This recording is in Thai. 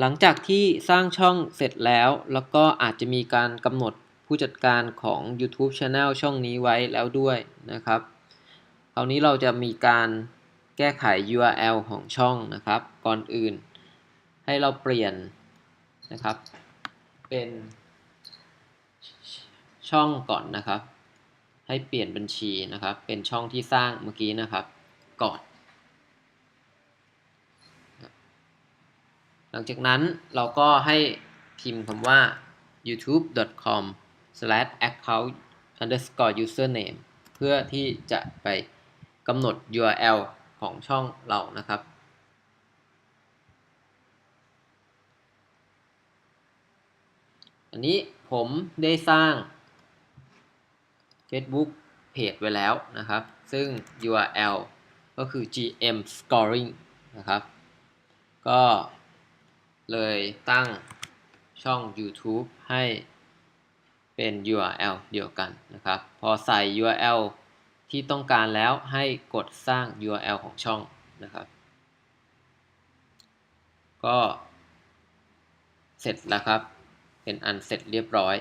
หลังจากที่สร้างช่องเสร็จแล้ว แล้วก็อาจจะมีการกำหนดผู้จัดการของ YouTube Channel ช่องนี้ไว้แล้วด้วยนะครับคราวนี้เราจะมีการแก้ไข URL ของช่องนะครับ ก่อนอื่น ให้เราเปลี่ยนนะครับ เป็นช่องก่อนนะครับ ให้เปลี่ยนบัญชีนะครับ เป็นช่องที่สร้างเมื่อกี้นะครับ ก่อน หลังจากนั้นเราก็ให้พิมพ์คำว่า youtube.com/account_username เพื่อที่จะไปกำหนด URL ของช่องเรานะครับ อันนี้ผมได้สร้าง Facebook Page ไว้แล้วนะครับ ซึ่ง URL ก็คือ gm scoring นะครับ ก็ เลยตั้งช่อง YouTube ให้เป็น URL เดียวกันนะครับ พอใส่ URL ที่ต้องการแล้วให้กดสร้าง URL ของช่องนะครับ ก็เสร็จแล้วครับ เป็นอันเสร็จเรียบร้อย